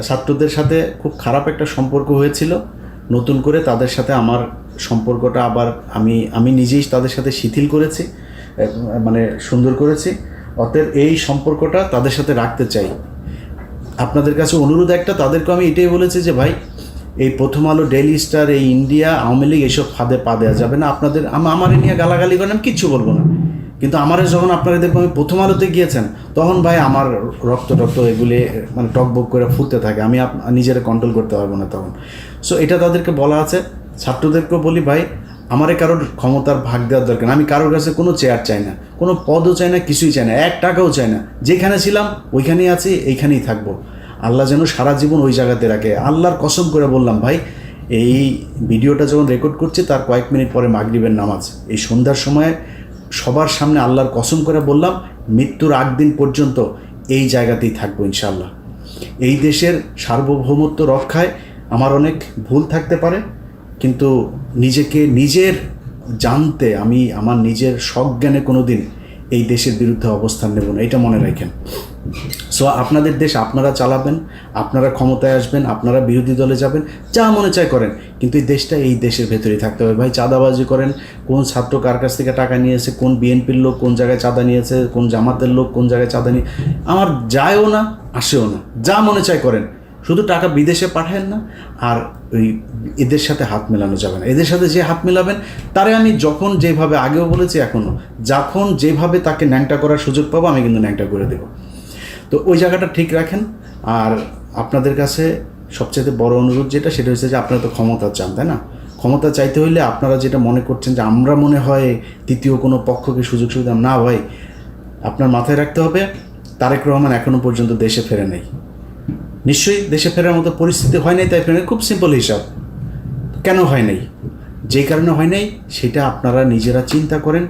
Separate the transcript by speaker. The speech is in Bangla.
Speaker 1: ছাত্রদের সাথে খুব খারাপ একটা সম্পর্ক হয়েছিল। নতুন করে তাদের সাথে আমার সম্পর্কটা আবার আমি আমি নিজেই তাদের সাথে শিথিল করেছি মানে সুন্দর করেছি। অতএব এই সম্পর্কটা তাদের সাথে রাখতে চাই। আপনাদের কাছে অনুরোধ একটা তাদেরকে আমি এটাই বলেছি যে ভাই, এই প্রথম আলো, ডেইলি স্টার, এই ইন্ডিয়া, আওয়ামী লীগ, এইসব ফাঁদে পা দেওয়া যাবে না। আপনাদের, আম- আমার নিয়ে গালাগালি করেন, আমি কিচ্ছু বলব না। কিন্তু আমার যখন আপনারা দেখব আমি প্রথম আলোতে গিয়েছেন, তখন ভাই আমার রক্ত টক্ত এগুলি মানে টকবক করে ফুটতে থাকে। আমি নিজেরা কন্ট্রোল করতে পারব না তখন। সো এটা তাদেরকে বলা আছে। ছাত্রদেরকেও বলি, ভাই, আমারে কারোর ক্ষমতার ভাগ দেওয়ার দরকার আমি কারোর কাছে কোনো চেয়ার চাই না, কোনো পদও চাই না, কিছুই চাই না, এক টাকাও চাই না। যেখানে ছিলাম, ওইখানেই আছি, এইখানেই থাকব। আল্লাহ যেন সারা জীবন ওই জায়গাতে রাখে। আল্লাহর কসম করে বললাম, ভাই, এই ভিডিওটা যখন রেকর্ড করছি, তার কয়েক মিনিট পরে মাগরিবের নামাজ। এই সন্ধ্যার সময় সবার সামনে আল্লাহর কসম করে বললাম, মৃত্যুর আগ দিন পর্যন্ত এই জায়গাতেই থাকব ইনশাল্লাহ এই দেশের সার্বভৌমত্ব রক্ষায় আমার অনেক ভুল থাকতে পারে, কিন্তু নিজেকে নিজের জানতে আমি, আমার নিজের সজ্ঞানে কোনো দিন এই দেশের বিরুদ্ধে অবস্থান নেব না, এটা মনে রাখেন। সো আপনাদের দেশ আপনারা চালাবেন, আপনারা ক্ষমতায় আসবেন, আপনারা বিরোধী দলে যাবেন, যা মনে চায় করেন। কিন্তু এই দেশটা এই দেশের ভেতরেই থাকতে হবে। ভাই, চাঁদাবাজি করেন, কোন ছাত্র কার কাছ থেকে টাকা নিয়েছে, কোন বিএনপির লোক কোন জায়গায় চাঁদা নিয়েছে, কোন জামাতের লোক কোন জায়গায় চাঁদা নিয়ে আমার যায়ও না, আসেও না। যা মনে চায় করেন। শুধু টাকা বিদেশে পাঠায়েন না, আর ওই এদের সাথে হাত মেলানো যাবে না। এদের সাথে যে হাত মেলাবেন, তারে আমি যখন যেভাবে আগেও বলেছি এখনও যখন যেভাবে তাকে ন্যাংটা করার সুযোগ পাবো, আমি কিন্তু ন্যাংটা করে দেবো। তো ওই জায়গাটা ঠিক রাখেন, আর আপনাদের কাছে সবচেয়ে বড় অনুরোধ যেটা, সেটা হচ্ছে যে আপনারা তো ক্ষমতা চান, তাই না? ক্ষমতা চাইতে হইলে আপনারা যেটা মনে করছেন যে আমরা মনে হয় তৃতীয় কোনো পক্ষকে সুযোগ সুবিধা, না ভাই, আপনার মাথায় রাখতে হবে, তারেক রহমান এখনও পর্যন্ত দেশে ফেরে নেই। নিশ্চয়ই দেশে ফেরার মতো পরিস্থিতি হয় নাই তাই ফেরেন খুব সিম্পল হিসাব। কেন হয় নাই? যে কারণে হয় নাই, সেটা আপনারা নিজেরা চিন্তা করেন।